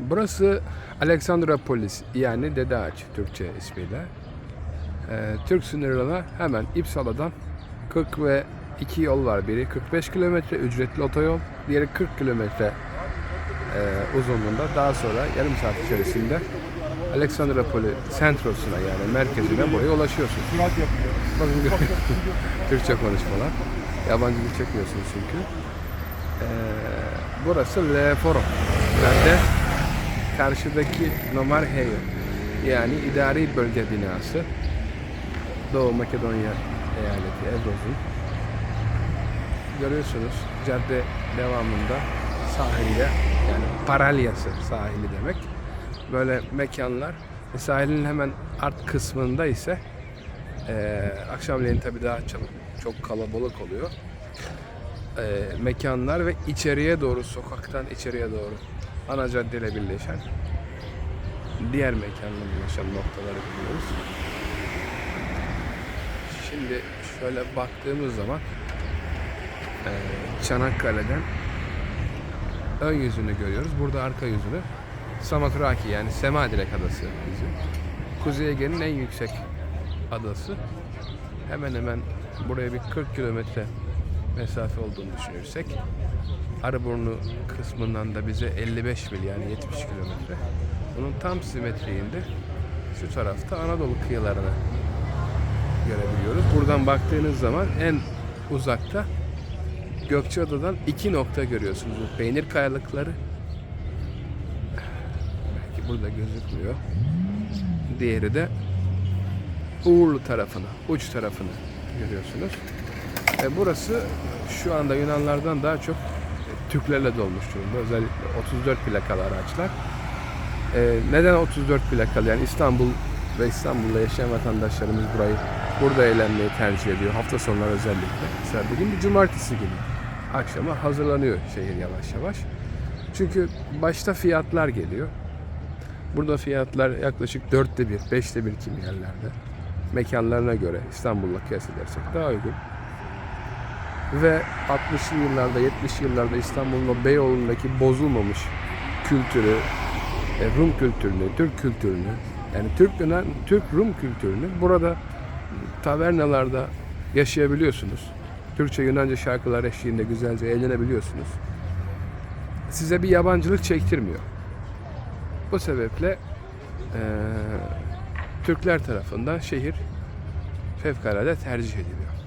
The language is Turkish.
Burası Aleksandropolis yani Dede Ağaç Türkçe ismiyle. Ee, Türk sınırına hemen İpsala'dan 40 ve 2 yol var. Biri 45 kilometre ücretli otoyol, diğeri 40 kilometre e, uzunluğunda. Daha sonra yarım saat içerisinde Aleksandropoli sentrosuna yani merkezine buraya ulaşıyorsunuz. Bakın Türkçe konuşmalar. Yabancı dil çekmiyorsunuz çünkü. Ee, burası Le Foro. Cadde karşıdaki Nomarheyo yani idari bölge binası. Doğu Makedonya eyaleti Evroz'un. Görüyorsunuz cadde devamında sahilde yani Paralyası sahili demek. Böyle mekanlar. E, Sahilin hemen art kısmında ise ee, akşamleyin tabii daha çok, çok kalabalık oluyor. Ee, mekanlar ve içeriye doğru, sokaktan içeriye doğru ana caddeyle birleşen diğer mekanla birleşen noktaları biliyoruz. Şimdi şöyle baktığımız zaman ee, Çanakkale'den ön yüzünü görüyoruz. Burada arka yüzünü Samatraki yani Semadirek Adası bizim. Kuzey Ege'nin en yüksek adası. Hemen hemen buraya bir 40 kilometre mesafe olduğunu düşünürsek Arıburnu kısmından da bize 55 mil yani 70 kilometre. Bunun tam simetriğinde şu tarafta Anadolu kıyılarını görebiliyoruz. Buradan baktığınız zaman en uzakta Gökçeada'dan iki nokta görüyorsunuz. Bu peynir kayalıkları. Belki burada gözükmüyor. Diğeri de Uğurlu tarafını, uç tarafını görüyorsunuz. E burası şu anda Yunanlardan daha çok Türklerle dolmuş durumda. Özellikle 34 plakalı araçlar. E, neden 34 plakalı? Yani İstanbul ve İstanbul'da yaşayan vatandaşlarımız burayı burada eğlenmeyi tercih ediyor. Hafta sonları özellikle. Mesela bugün bir cumartesi günü. Akşama hazırlanıyor şehir yavaş yavaş. Çünkü başta fiyatlar geliyor. Burada fiyatlar yaklaşık dörtte bir, beşte bir kimi yerlerde. Mekanlarına göre İstanbul'la kıyas edersek daha uygun. Ve 60'lı yıllarda, 70'li yıllarda İstanbul'un o Beyoğlu'ndaki bozulmamış kültürü, e, Rum kültürünü, Türk kültürünü, yani Türk Yunan, Türk Rum kültürünü burada tavernalarda yaşayabiliyorsunuz. Türkçe Yunanca şarkılar eşliğinde güzelce eğlenebiliyorsunuz. Size bir yabancılık çektirmiyor. Bu sebeple eee Türkler tarafından şehir fevkalade tercih ediliyor.